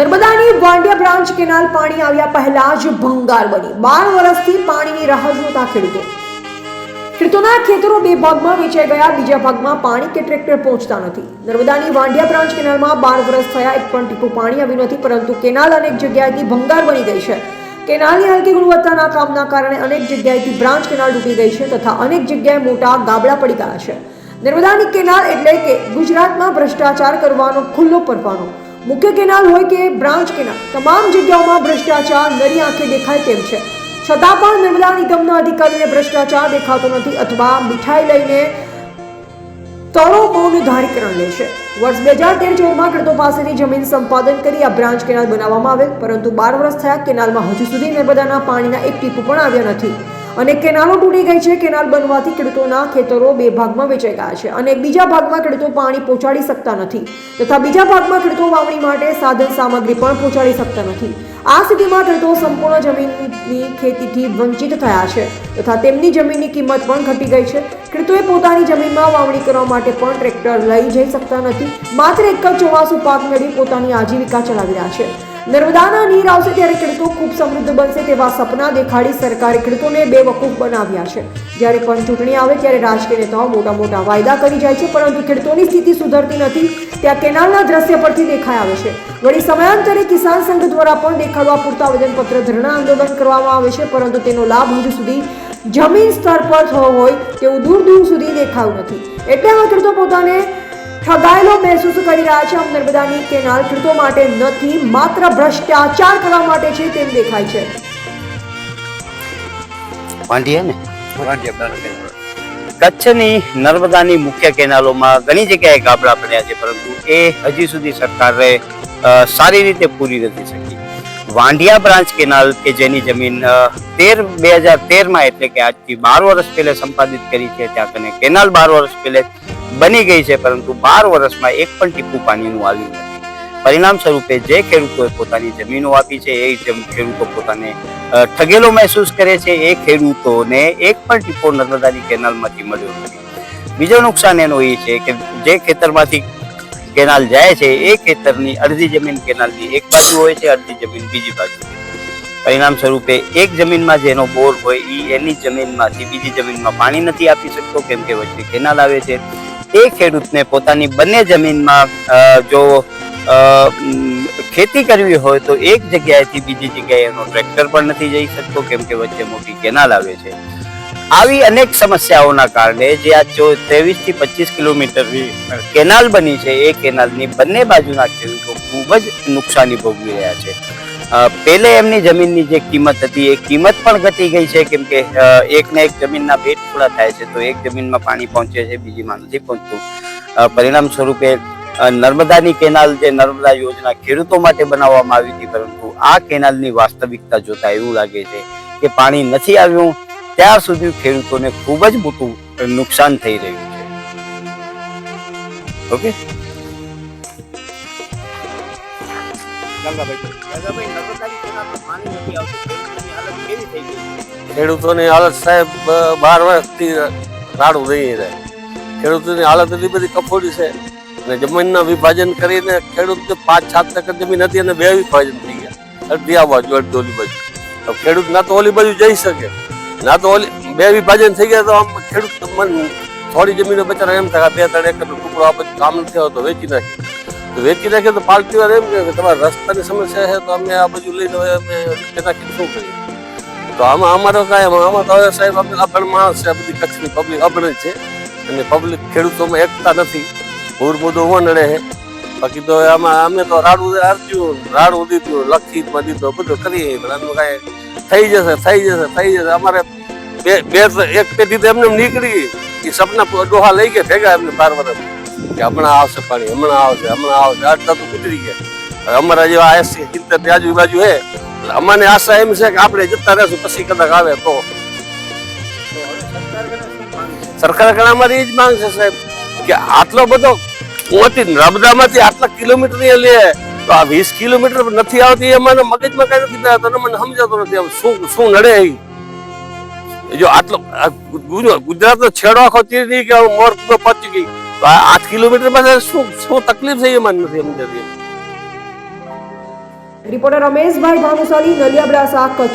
નર્મદાની Vandiya branch canal પાણી આવ્યા પહેલા જ ભંગાર બની બાર વર્ષથી પાણીની રાહ જોતા ખેડૂતો. ખેડૂતોના ખેતરો બે ભાગમાં વેચાઈ ગયા, બીજા ભાગમાં પાણી કે ટ્રેક્ટર પહોંચતા નથી. નર્મદાની વાંડિયા બ્રાન્ચ કેનાલમાં બાર વર્ષ થયા એક પણ ટીપું પાણી આવ્યું નથી, પરંતુ કેનાલ અનેક જગ્યાએથી ભંગાર બની ગઈ છે. કેનાલની હલકી ગુણવત્તાના કામના કારણે અનેક જગ્યાએથી બ્રાન્ચ કેનાલ ડૂબી ગઈ છે તથા અનેક જગ્યાએ મોટા ગાબડા પડી ગયા છે. નર્મદાની કેનાલ એટલે કે ગુજરાતમાં ભ્રષ્ટાચાર કરવાનો ખુલ્લો પરવાનો. મુખ્ય કેનાલ હોય કે બ્રાન્ચ કેનાલ, તમામ જગ્યાઓમાં ભ્રષ્ટાચાર નરી આંખે દેખાય તેમ છે. છતાં પણ નર્મદા નિગમના અધિકારીને ભ્રષ્ટાચાર દેખાતો નથી અથવા મીઠાઈ લઈને તળો મૌન ધારીકરણ લે છે. વર્ષ બે હજાર તેર ચૌદમાં ખેડૂતો પાસેથી જમીન સંપાદન કરી આ બ્રાન્ચ કેનાલ બનાવવામાં આવેલ, પરંતુ બાર વર્ષ થયા કેનાલમાં હજુ સુધી નર્મદાના પાણીના એક ટીપું પણ આવ્યા નથી. અને કેનાલો તૂટી ગઈ છે. કેનાલ બનવાથી ખેડૂતોના ખેતરો બે ભાગમાં વેચાઈ ગયા છે અને બીજા ભાગમાં ખેડૂતો પાણી પહોંચાડી શકતા નથી તથા બીજા ભાગમાં ખેડૂતો વાવણી માટે સાધન સામગ્રી પણ પહોંચાડી શકતા નથી. આ સ્થિતિમાં ખેડૂતો સંપૂર્ણ જમીનની ખેતીથી વંચિત થયા છે તથા તેમની જમીનની કિંમત પણ ઘટી ગઈ છે. ખેડૂતોએ પોતાની જમીનમાં વાવણી કરવા માટે પણ ટ્રેક્ટર લઈ જઈ શકતા નથી. માત્ર એક જ ચોમાસું પાક મેળવી પોતાની આજીવિકા ચલાવી રહ્યા છે. નર્મદાના નીર આવશે ત્યારે ખેડૂતો ખૂબ સમૃદ્ધ બનશે તેવા સપના દેખાડી સરકારે ખેડૂતોને બેવકૂફ બનાવ્યા છે. જ્યારે પણ ચૂંટણી આવે ત્યારે રાજકીય નેતાઓ મોટા મોટા વાયદા કરી જાય છે, પરંતુ ખેડૂતોની સ્થિતિ સુધરતી નથી. ત્યાં કેનાલના દ્રશ્ય પરથી દેખાઈ આવે છે. વળી સમયાંતરે કિસાન સંઘ દ્વારા પણ દેખાડવા પૂરતા આવેદનપત્ર ધરણા આંદોલન કરવામાં આવે છે, પરંતુ તેનો લાભ હજુ સુધી જમીન સ્તર પર થયો હોય તેવું દૂર દૂર સુધી દેખાયું નથી. એટલે હવે ખેડૂતો પોતાને ઠગાયેલો મહેસૂસ કરી રહ્યા છે. આમ નર્મદાની કેનાલ ખેડૂતો માટે નથી, માત્ર ભ્રષ્ટાચાર કરવા માટે છે તેમ દેખાય છે. વાંઢિયા ને? કચ્છની નર્મદાની મુખ્ય કેનાલોમાં ઘણી જગ્યાએ ગાબડા પડ્યા છે, પરંતુ એ હજી સુધી સરકારે સારી રીતે પૂરી નથી શકી. વાંઢિયા બ્રાન્ચ કેનાલ કે જેની જમીન તેર, બે હજાર તેરમાં એટલે કે આજથી બાર વર્ષ પહેલે સંપાદિત કરી છે, ત્યાં કને કેનાલ બાર વર્ષ પહેલે બની ગઈ છે, પરંતુ બાર વર્ષમાં એક પણ ટીપું પાણીનું આવ્યું નથી. પરિણામ સ્વરૂપે જે ખેડૂતોએ પોતાની જમીનો આપી છે, એ ખેડૂતો પોતાને ઠગેલો મહેસૂસ કરે છે, એ ખેડૂતોને એક પણ ટીપો નર્મદાની કેનાલમાંથી મળ્યો નથી. બીજો નુકસાન એનો એ છે કે જે ખેતરમાંથી કેનાલ જાય છે, એ ખેતરની અડધી જમીન કેનાલની એક બાજુ હોય છે, અડધી જમીન બીજી બાજુ પરિણામ સ્વરૂપે એક જમીનમાં જેનો બોર હોય એ એની જમીનમાંથી બીજી જમીનમાં પાણી નથી આપી શકતો, કેમ કે વચ્ચે કેનાલ આવે છે. એ ખેડૂતને પોતાની બંને જમીનમાં જો ખેતી કરવી હોય તો એક જગ્યાએથી બીજી જગ્યાએ એનો ટ્રેક્ટર પણ નથી જઈ શકતો, કેમ કે વચ્ચે મોટી કેનાલ આવે છે. આવી અનેક સમસ્યાઓના કારણે જે આ ચો ત્રેવીસથી પચીસ કિલોમીટરની કેનાલ બની છે, એ કેનાલની બંને બાજુના ખેડૂતો ખૂબ જ નુકસાની ભોગવી રહ્યા છે. પહેલે એમની જમીનની જે કિંમત હતી, એ કિંમત પણ ઘટી ગઈ છે, કેમ કે એક એકને એક જમીનના ભેટ પૂરા થાય છે, તો એક જમીનમાં પાણી પહોંચે છે બીજીમાં નથી પહોંચતું. પરિણામ સ્વરૂપે નર્મદાની કેનાલ જે નર્મદા યોજના ખેડૂતો માટે બનાવવામાં આવી હતી, પરંતુ આ કેનાલની વાસ્તવિકતા જોતા એવું લાગે છે કે પાણી નથી આવ્યું. ત્યાર સુધી ખેડૂતોને ખૂબ જ મોટું નુકસાન થઈ રહ્યું છે. ઓકે? ખેડૂતોની હાલત સાહેબ બાર વર્ષથી રાડું દઈ રહે. ખેડૂતોની હાલત એટલી બધી કફોડી છે અને જમીનના વિભાજન કરીને ખેડૂત પાંચ સાત ટકા જમીન હતી અને બે વિભાજન થઈ ગયા. અડધી આ બાજુ, અડધી ઓલી બાજુ. ખેડૂત ના તો ઓલી બાજુ જઈ શકે. ના તો ઓલી, બે વિભાજન થઈ ગયા તો આમ ખેડૂત મન થોડી જમીનો બચારા એમ થાય. બે ત્રણ એકર ટુકડો આ બધું કામ નથી આવતો, વેચી નાખી. તો વેચી નાખે તો પાર્ટી વાર એમ કે તમારા રસ્તાની સમસ્યા છે તો અમે આ બાજુ લઈને અમે નાખીને શું કરીએ? તો આમાં અમારો કાંઈ આમાં તો સાહેબ અમે અભણ માણસ છે બધી કચ્છની પબ્લિક અભણ છે અને પબ્લિક ખેડૂતોમાં એકતા નથી. પૂર બધું વનડે છે. બાકી તો આમાં અમે તો રાડું અરજ્યું રાડું દીધું લખીમાં દીધું બધું કરીએ પણ આનું કાંઈ થઈ જશે થઈ જશે થઈ જશે. અમારે બે બે, એક પેઢી તો એમને એમ નીકળી. એ સપના ડોહા લઈ ગયા ભેગા એમને બાર વર્ષ. કે હમણાં આવશે પાણી, હમણાં આવશે હમણાં આવશે. આટલા તો ગુજરી ગયા અમારા જેવા એસી સિત્તેરની આજુબાજુ હે. એટલે આશા એમ છે કે આપણે જતા રહેશું, પછી કદાચ આવે તો. સરકાર ઘણા અમારી એ જ માંગ છે સાહેબ, કે આટલો બધો મોટી નર્મદામાંથી આટલા કિલોમીટર લે. તો આ વીસ કિલોમીટર નથી આવતી એ મને મગજમાં કઈ નથી અને મને સમજાતો નથી આમ શું શું નડે એ જો આટલો ગુજરાતનો છેડો આખો તીર કે મોર તો પહોંચી ગઈ. આઠ કિલોમીટર પાસે શું શું તકલીફ છે એ મને નથી સમજાતી રિપોર્ટર રમેશભાઈ ભાનુશાલી નલિયાબ્રાસા કચ્છ.